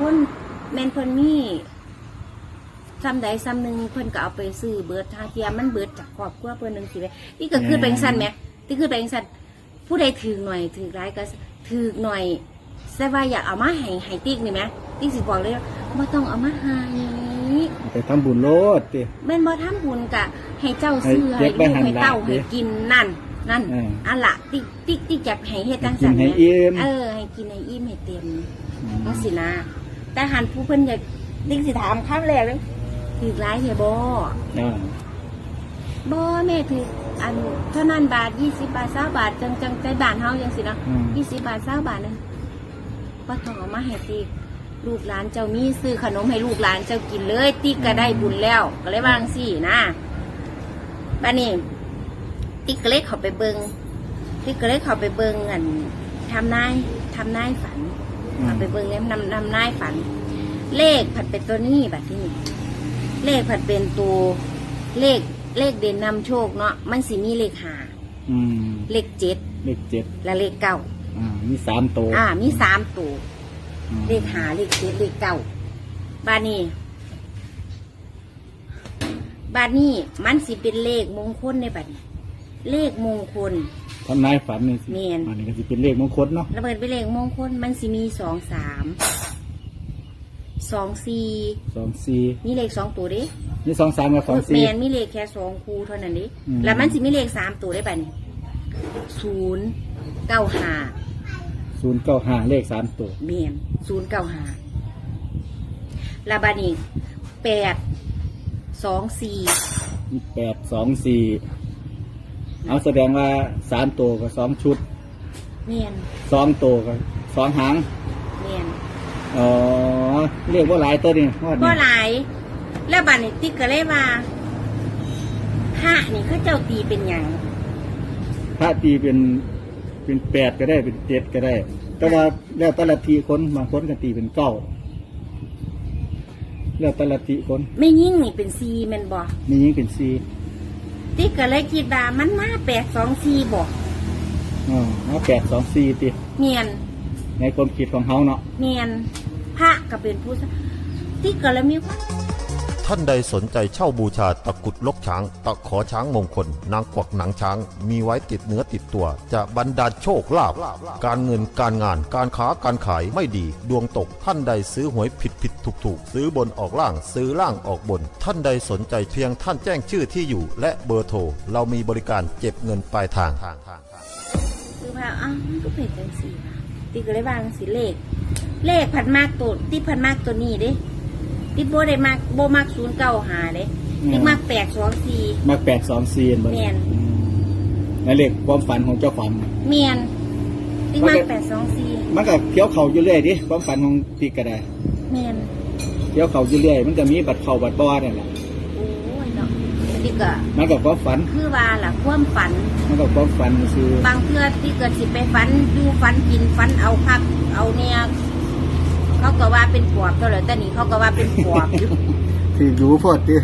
คนแม่นเพิ่นมีซ้ำใดซ้ำหนึ่งเพิ่นก็เอาไปซื้อเบิดทางเทียมมันเบิดจากครอบครัวเพิ่นนึงสิเว้ยนี่ก็คือเป็นสั้นแหมนี่คือเป็นสั้นผู้ใดถือหน่อยถือร้ายก็ถือหน่อยแต่ว่าอยากเอามาให้ให้ติ๊กนี่ไหมติ๊กสิบอกเลยว่าบ่ต้องเอามาให้ไปทำบุญโลดติแม่นบ่ทำบุญกะ ให้เจ้าซื้อให้ให้เก็บไว้ลูกให้เต้าหันหลังให้กินนั่นนั่นเอออันละติ๊กติ๊กติ๊กจับให้เฮ็ดจังกิซั่นนให้แหมอิ่มเออให้กินให้อิ่มให้เต็มจังสินะ แต่หันผู้เพิ่นอยากติ๊กสิถามคำแรกเลยถือร้ายเฮียบ่อ่าบ่แม่ถืออันเท่านั้นบาท20บาท20บาทจังจังใจบ้านเฮาจังสินะอืม20บาท20บาทนึงบ่ต้องเอามาให้ติ๊กลูกหลานเจ้ามีซื้อขนมให้ลูกหลานเจ้ากินเลยติ๊กก็ได้บุญแล้ว ก็เลยว่าจังซี่นะบัดนี้ติ๊กก็เลยเข้าไปเบิงติ๊กก็เลยเข้าไปเบิงอันทำนายทำนายฝันอืม เข้าไปเบิงแล้วนำนำนายฝัน เลขผัดเป็นตัวนี้แบบที่นี่เลขผัดเป็นตัวเลขเลขเด่นนำโชคเนาะมันสิมีเลขหาอืมเลขเจ็ดเลขเจ็ดและเลขเก้าอ่ามีสามตัวอ่า มีสามตัวอืมเลขหาเลขเจ็ดเลขเก้าบานี้บานี้มันสิเป็นเลขมงคลในบัดนี้ เลขมงคลทำนายฝันนี่สิแม่นอันนี้ก็สิเป็นเลขมงคลเนาะระเบิดไปเลขมงคลมันสิมีสองสามสองสี่สองสี่มีเลขสองตัวเดินี่สองสามกับสองแมสี่นมีเลขแค่สองคูเท่านั้นดิอืมแล้วมันสิมีเลขสามตัวได้ป่ะนี่ศูนย์เก้าห้าศูนย์เก้าห้าเลขสามตัวแมนศูนย์เก้าห้าแล้วบานี้แปดสองสี่มีแปดสองสี่ เอาแสดงว่าสามตัวกับสองชุดแมนสองตัวกับสองหางแมนอ๋อเรียกว่าหลายตัวนี่งวดก็นี้หลายแล้วบานี้ติ๊กก็เลยว่าห้านี่เขาเจ้าตีเป็นหยังถ้าตีเป็นเป็นแปดก็ได้เป็นเจ็ดก็ได้ แต่ว่าแล้วแต่ละทีคนบางคนก็ตีเป็นเก้าแล้วแต่ละทีคนไม่ยิ่งนี่เป็นซีแมนบอกมียิ่งเป็นสี่ ติ๊กก็เลยคิดว่ามันมาแปดสองซีบอกอ๋อเอาแปดสองสี่ตีเมียนในความคิดของเขาเนาะ เมียนพระก็เป็นผู้สติ๊กก็เลยมีความ ท่านใดสนใจเช่าบูชาตะกุดลกช้าง ตะขอช้างมงคล นางกวักหนังช้าง มีไว้ติดเนื้อติดตัว จะบรรดาลโชคลาภการเงินการงานการค้าการขายไม่ดี ดวงตกท่านใดซื้อหวยผิดผิดถูกถูกซื้อบนออกล่างซื้อล่างออกบน ท่านใดสนใจเพียงท่านแจ้งชื่อที่อยู่ และเบอร์โทรเรามีบริการเก็บเงินปลายทางคือว่าอ้าวมันก็เป็นจังสีติ๊กก็เลยวางสิเลข เลขผัดมากตัวติ๊กผัดมากตัวนี้เด้ ติ๊กโบได้มากโบมากศูนย์เก้าหาเด้ติ๊กมากแปดสองสี่มาแปดสองสี่เบอร์แม่นนั่นเลขความฝันของเจ้าฝันเมียนติ๊กมากแปดสองสี่มันก็เคี้ยวเข่าอยู่เรื่อยดิความฝันของพี่ก็ได้เมียนเคี้ยวเข่าอยู่เรื่อยมันก็มีบัตรเข่าบัตรบอนั่นแหละโอ้ยเนาะติ๊กก็มันก็ความฝันคือว่าล่ะความฝัน มันก็ความฝันคือ บางเทื่อที่เกิดสิไปฝันอยู่ฝันกินฝันเอาคักเอาเนี่ย เขาก็ว่าเป็นปอบเท่าไหร่แต่นี่เขาก็ว่าเป็นปอบอยู่ ถือรู้พอดี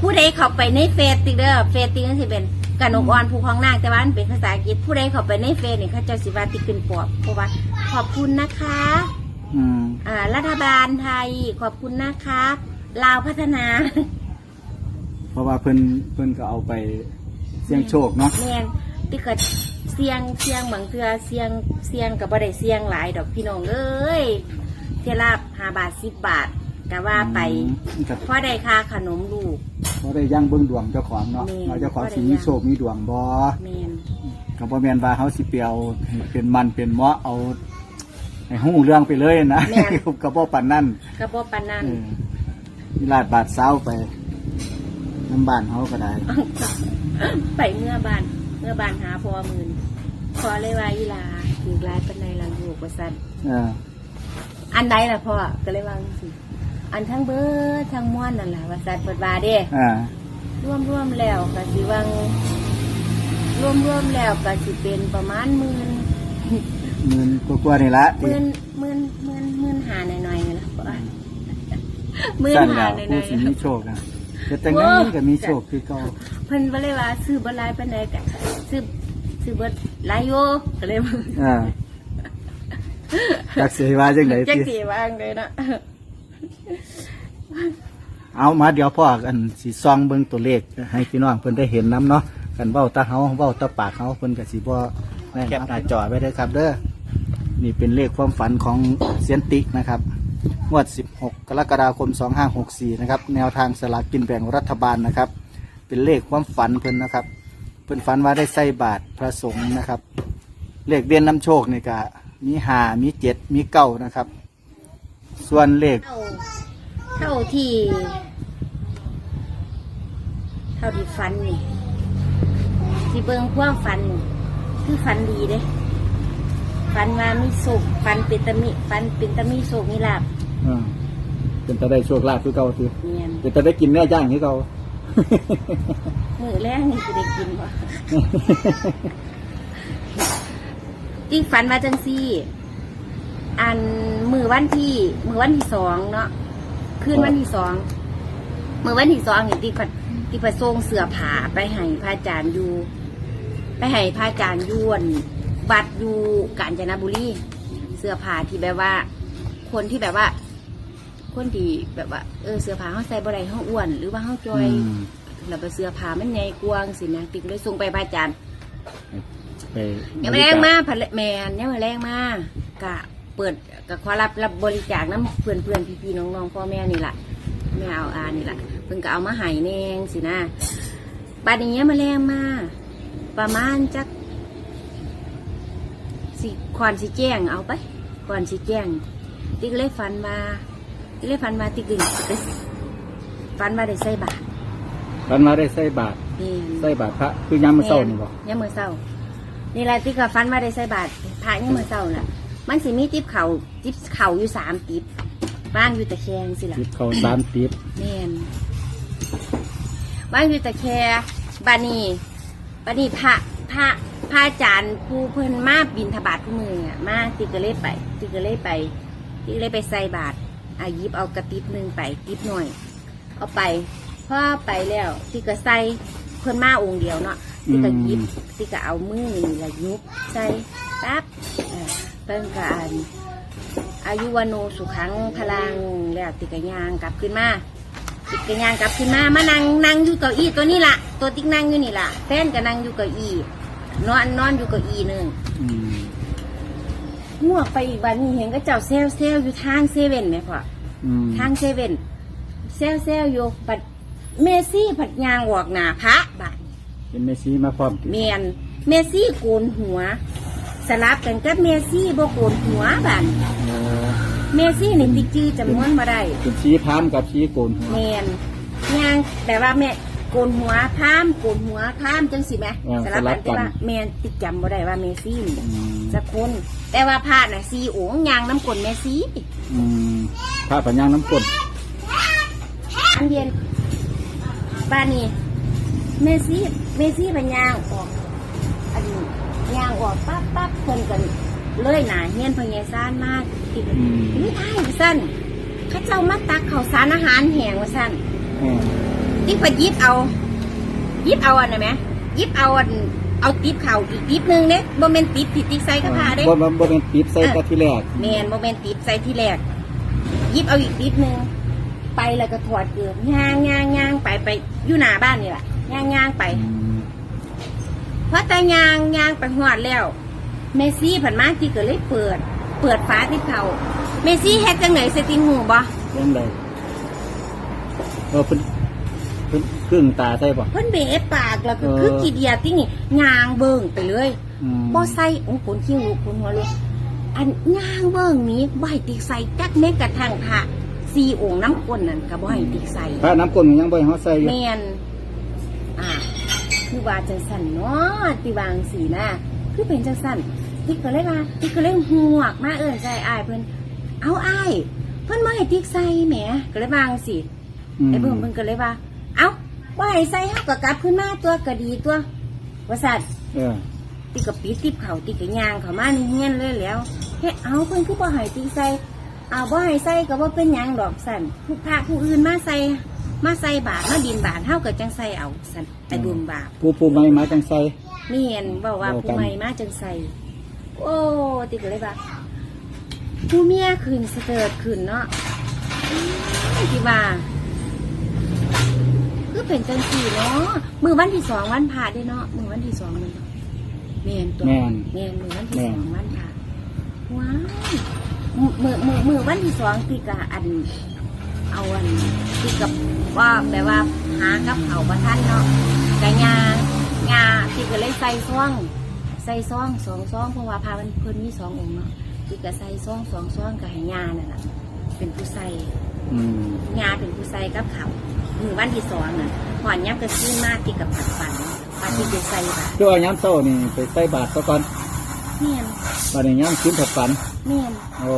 ผู้ใดเข้าไปในเฟซติ๊กเด้อเฟซติ๊กนั่นสิเป็นกนกอ่อนผู้ของนางแต่ว่ามันเป็นภาษาอังกฤษผู้ใดเข้าไปในเฟซนี่เขาเจะสิว่าติ๊กเป็นปอบเพราะว่า ขอบคุณนะคะอืมอ่ารัฐบาลไทยขอบคุณนะคะลาวพัฒนา เพราะว่าเพิ่นเพิ่นก็เอาไป เสี่ยงโชคเนาะแม่นติ๊กก็เสียงเสียงบางเทื่อเสียงเสียงกับบ่ได้เสียงหลายดอกพี่น้องเอ้ยเทยลาบห้าบาทสิบบาทก็ว่าไปมันก็เพราะได้ค่าขนมลูก บ่ได้ย่างเบิ่งดวงเจ้าของเนาะแม่น ว่าเจ้าของบ่ได้สิมีโชคมีดวงบ่แม่นก็บ่แม่นว่าเฮาสิเปียวให้เป็นมันเป็นเหมาะเอาให้ฮู้เรื่องไปเลยนะ ก็บ่ปานนั้นก็บ่ปานนั้นเออมีลาดบาทเซาไป น้ำบ้านเฮาก็ได้ ไปเมื่อบ้านเมื่อบ้านหาพ่อหมื่นพอเลยว่าอีหลาถือหลายปานใดล่ะลูกว่าซั่นเอออันใดล่ะพ่อก็เลยว่าจังซี่อันทั้งเบิดทั้งม้วนนั่นล่ะว่าซั่นเปิดว่าเด้อ่ารวมๆแล้วก็สิวังรวมๆแล้วก็สิเป็นประมาณหมื่นหมื่นกว่าๆนี่ละหมื่นหมื่นหมื่นหมื่นหาหน่อยๆนี่ล่ะพ่อหมื่นสั้นหาแล้วหน่ผู้อยสิๆ มีโชคนะ แต่จังนั้นมันก็มีโชคคือเก่าเพิ่นบ่เลยว่าซื้อบ่หลายปานใดก็ซื้อซื้อบ่หลายอยู่ก็เลยว่าอ่ากจักสิว่าจังไดจักติสีว่างเลยเนาะเอามาเดี๋ยวพ่อกันสิซองเบิ่งตัวเลขให้พี่น้องเพิ่นได้เห็นนํเนาะกันเว้าตาเฮาเว้าตาปากเฮาเพิ่นก็สิบ่แน่นหน้าจอไว้เด้อครับ เด้อนี่เป็นเลขความฝันของเซียนติกนะครับ งวด 16 กรกฎาคม 2564 นะครับ แนวทางสลากกินแบ่งรัฐบาลนะครับ เป็นเลขความฝันเพิ่นนะครับ เพิ่นฝันว่าได้ใส่บาตรพระสงฆ์นะครับ เลขเด่นน้ำโชคนี่ก็มีหามีเจ็ดมีเก้านะครับ ส่วนเลขเท่าเท่าที่ เท่าที่ฟันนี่ที่เบิ่งความฟันนี่คือฟันดีเด้ ฟันว่ามีสุขฟันเป็นตะมิฟันเป็นตะมีสุขมีลาบอ่าเป็นตาได้โชคลาภคือเก่าคือเนียนเป็นตาได้กินเนื้อย่างคือเก่า มือแรกนี่จะได้กินบ่ที่ฝันว่าจังซี่ อันมือวันที่ มือวันที่สองเนาะคืนวันที่สองมือวันที่สองนี่ที่ปัดที่ประส่งเสือผาไปให้พระอาจารย์อยู่ ไปให้พระอาจารย์อยวน วัดอยู่กาญจนบุรีเสื้อผ้าที่แบบว่า คนที่แบบว่า คนที่แบบว่า เออเสื้อผ้าเขาใส่บ่ได้เขาอ้วน หรือว่าเขาจอยอืมเราไปเสื้อผ้ามันใหญ่กว้างสินะติ๊กเลยส่งไปพระอาจารย์ ไปยังไม่แรงมาผัดแมนยังไม่แรงมากะเปิดกะขอรับรับบริจาคน้ำเพื่อนเพื่อนพี่พี่ๆน้องๆพ่อแม่นี่แหละแม่เอาอานี่แหละเพิ่นก็เอามาใหายแนงสินะบัดนี้มาแรงมาประมาณจัก สิควันสิแจ้งเอาไปควันสิแจ้งติ๊กเลยฟันมาติ๊กเลยฟันมาติ๊กกึ่งฟันมาได้ใส่บาทฝันมาได้ใส่บาตรนี่ใส่บาตรพระคือยามมื้อเช้านี่บ่ยามมือเศร้านี่แหละที่กับฟันมาได้ใส่บาทพระยามมือเศร้าน่ะ มันสิมีติ๊บเข่าติ๊บเข่าอยู่สามติ๊บบ้างอยู่ตะแคงสิล่ะติดเข้าสามติดแม่นบ้างอยู่ตะแคงบานีบานีพระพระ พระอาจารย์ผู้เพิ่นมาบินทบาทผู้มืออะมาติกระเล่ไป ติกระเล่ไป ติกระเล่ไปใส่บาทอายิบเอากระติบหนึ่งไปติบหน่อย เอาไปพอไปแล้วติกระใส่เพิ่นมาองค์เดียวเนาะติกะหยิบติกะเอามือนี่ละยุบใส่ปั๊บเอ่อเพิ่นกอันอายุวโนสุขังพลังแล้วติกะยางกลับขึ้นมา ติกะยางกลับขึ้นมา มานั่งนั่งอยู่เก้าอี้ตัวนี้ละตัวติ๊กนั่งอยู่นี่ละแฟนก็นั่งอยู่เก้าอี้ นอนนอนอยู่เก้าอี้หนึ่งอืมหัวกไปอีกวันนี้เห็นก็เจ้าเซลเซลอยู่ทางเซเว่นไหมพ่ออืมทางเซเว่นเซลเซลอยู่ปัดเมซี่ผัดยางออกหนาพระบาดเป็นเมซีมาพร้อมติเมียนเมซี่โกนหัว สลับกันกับเมซี่บ่โกนหัวบันเออเมซี่นี่ติจื้อจำนวนมาได้เป็นชี้พามกับชี้โกนหัว เมียนย่างแต่ว่าแม่ โกนหัวพามโกนหัวพามจังสิแม่อ่าสลับกันสลับกัน แต่ว่าแม่นติดจำบ่ได้ว่าเมซี่นี่อืมจะคน แต่ว่าพระน่ะซีโองยางน้ำกลนเมซี่อืมพระปัญญาน้ำกลอันเดียนบ้านนี้เมซี่เมซี่เป็นยางออกอันนี้ยางออกปั๊บปั๊บเพิ่นกันเลยหนาเฮียนพญายซ่านมากติด อืมนี่ไอ้สั้นเข้าเจ้ามาตักข้าวสารอาหารแห้งว่าสั้นอ่า ที่พยิบเอาหยิบเอาอันนั้นไหมหยิบเอาอันเอาติ๊บเข่าอีกติ๊บหนึงเนี่ยโมเมนติ๊บที่ติ๊กใส่กระพาเด้บ่บ่บ่เป็นติดใส่กะที่แรกแมนโมเมนติ๊บใส่ที่แรกหยิบเอาอีกติ๊บหนึงไปแล้วก็ถอดเกลือย่างย่างย่างไปไปอยู่หน้าบ้านนี่แหละย่างย่างไปอืมเพราะแต่ย่างย่างไปหอดแล้ว เมซี่ผันมาที่ก็เลยเปิด เปิดฟ้าที่เขาเมซี่เฮ็ดจังไหนเซติงหูบ่เรื่องใดเออเพิ่น เพิ่นครึ่งตาใส่บ่เพิ่นเบะปากแล้วก็เออ คือกีเดียที่นี่ย่างเบิ่งไปเลยอืมบ่ใส่โอ้ขนขี้หูขนหัวเลยอันย่างเบิ่งนี้บ่ให้ติกใส่จักแม้กระทั่งพระสี่องค์น้ำก้นนั่นก็บ่ให้ติกใส่ พระน้ำกลนยังบ่ให้เฮาใส่อยู่แม่นอ่า คือว่าจังสั่นเนาะติวางสีหน้าคือเป็นจังสั่นติ๊กก็เลยว่าติ๊กก็เลยหวกมาเอิ้นใจอ้ายเพิ่น เอาอ้าย เพิ่นบ่ให้ติ๊กใส่แหมก็เลยวางสิมไอ้เบิ่งเพิ่นก็เลยว่า เอ้าบ่ให้ใส่เฮาก็กลับขึ้นมาตัวก็ดีตัวว่าซั่นเออติ๊กก็ปิดติ๊บเขาติ๊กก็ย่างเข้ามาในเฮียนเลยแหล้วเฮ็ดเอาเพิ่นคือบ่ให้ติ๊กใส่เอาบ่ให้ใส่ก็บ่เป็นหยังดอกสั่นผู้พระผู้อื่นมาใส่มาใส่บาตรมาดินบาตรเฮาก็จังใส่เอาสั่นไปบุญบาปผู้ผู้ใหม่มาจังใส่นี่เห็นบอกว่าเอากันผู้ใหม่มาจังใส่โอ้ติก็เลยว่าผู้เมียขึ้นสเติร์ดขึ้นเนาะอื้อที่ว่า คือเป็นจังสี่เนาะมือวันที่สองวันผ่าได้เนาะมือวันที่สองมันเนาะแม่นตัวแม่นแม่นมือวันที่แม่สนองวันผ่าว้าวมือมือมือวันที่สองที่กะอัน เอาอันที่กับว่าแปลว่าหากับเขาประท่านเนาะกะงางาที่ก็เลยใส่ซ่อง ใส่ซ่องสองซ่องเพราะว่าพามันเพิ่นมีสององค์เนาะที่ก็ใส่ซ่องสองซ่องกับให้งานั่นแหละเป็นผู้ใส่อืมงาเป็นผู้ใส่กับเขา มือวันที่สองน่ะหอนยับกระซื้อมากที่กับผัดฝันปาที่จะใส่แบบคือว่าย้ำเศร้านี่ไปใส่บาตรซะก่อนเนียนบัดนี้ย้ำกินผัดฝันเนียนโอ้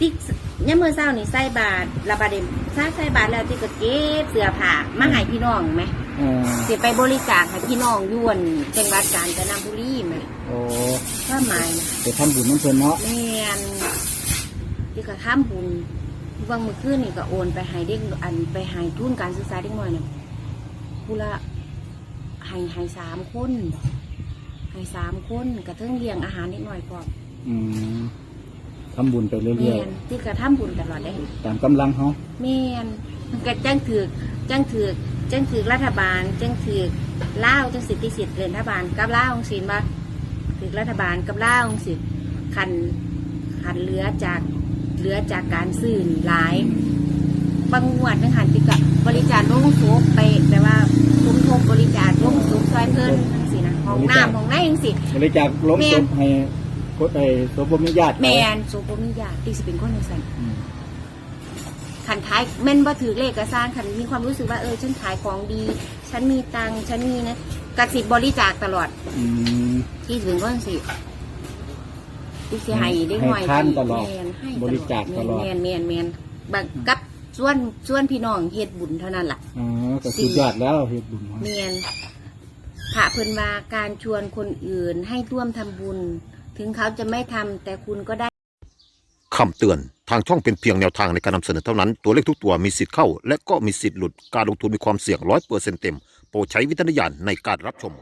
ติ๊กเนี่ยามมื่อเช้านี่ใส่บาทระบาดเดมใส่ใส่บาทแล้วที่ก็เก็บเสื้อผ้ามาให้พี่น้องไหมเออสิไปบริจาคให้พี่น้องอยวนจังหวัดกาญจนบุรีไหมโอ้ว่าหมายนะไปทำบุญน้ำเพิ่นเนาะแม่นที่ก็ข้ามบุญ วังมือคืนนี่ก็โอนไปให้เด็กอันไปให้ทุนการศึกษาเด็กน้อยน่ะผู้ละให้ให้สามคนให้สามคนกระเทิงเลี้ยงอาหารเด็กน้อยพร้อมอืมทำบุญไปเรื่แม่อยนที่ก็ทำบุญตลอดได้ ๆ ตามกำลังเขาแม่นมันก็จังถือกจังถือกจังถือกรัฐบาล จังถือกล่าวจังสิทธิสิทธิ์เรียนรัฐบาลกับล่าวองศิลมาถือกรัฐบาลกับล่าวองศิลคันคันเหลือจาก เหลือจากการซื้อนี่หลาย บางงวดนึงหันติกับบริจาคลงศพไปแปลว่าคุ้มทบบริจาคลงศพซอยเพิ่นทั้งสินะห้องน้ำห้องไหนจังสิบริจาคล้มแม่ศนพให้กดไอ้ศพบ่มีญาติแมนโซโปมิยาติสิเป็นคนจังซั่นอืมขันท้ายแม่นบ่ถือเลขกระซานขันมีความรู้สึกว่าเออฉันขายของดี ฉันมีตังค์ฉันมีนะกสิบริจาคตลอดอืมที่ถึงก็สิ ที่สิให้ได้หน่อยให้ทานตลอดแม่นให้บริจาคตลอด แมนแมนแมนบางกับส่วนส่วนพี่น้องเฮ็ดบุญเท่านั้นล่ะ อ๋อก็สุดยอดแล้วเฮ็ดบุญเมียนพระเพิ่นว่าการชวนคนอื่นให้ร่วมทำบุญ ถึงเขาจะไม่ทำแต่คุณก็ได้ คำเตือน ทางช่องเป็นเพียงแนวทางในการนำเสนอเท่านั้น ตัวเลขทุกตัวมีสิทธิ์เข้า และก็มีสิทธิ์หลุด การลงทุนมีความเสี่ยงร้อยเปอร์เซ็นต์เต็ม โปรดใช้วิจารณญาณในการรับชม